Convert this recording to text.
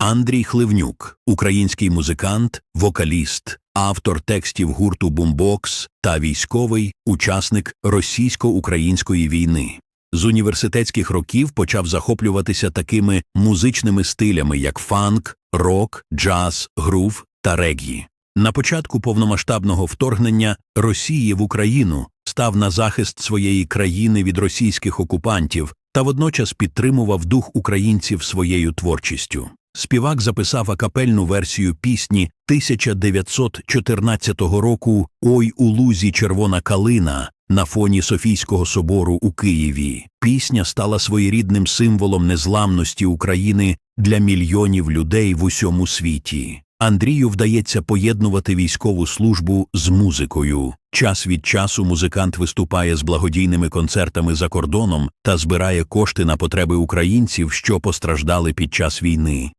Андрій Хливнюк, український музикант, вокаліст, автор текстів гурту Бумбокс та військовий учасник російсько-української війни. З університетських років почав захоплюватися такими музичними стилями, як фанк, рок, джаз, грув та реггі. На початку повномасштабного вторгнення Росії в Україну став на захист своєї країни від російських окупантів та водночас підтримував дух українців своєю творчістю. Співак записав акапельну версію пісні 1914 року Ой у лузі червона калина на фоні Софійського собору у Києві. Пісня стала своєрідним символом незламності України для мільйонів людей в усьому світі. Андрію вдається поєднувати військову службу з музикою. Час від часу музикант виступає з благодійними концертами за кордоном та збирає кошти на потреби українців, що постраждали під час війни.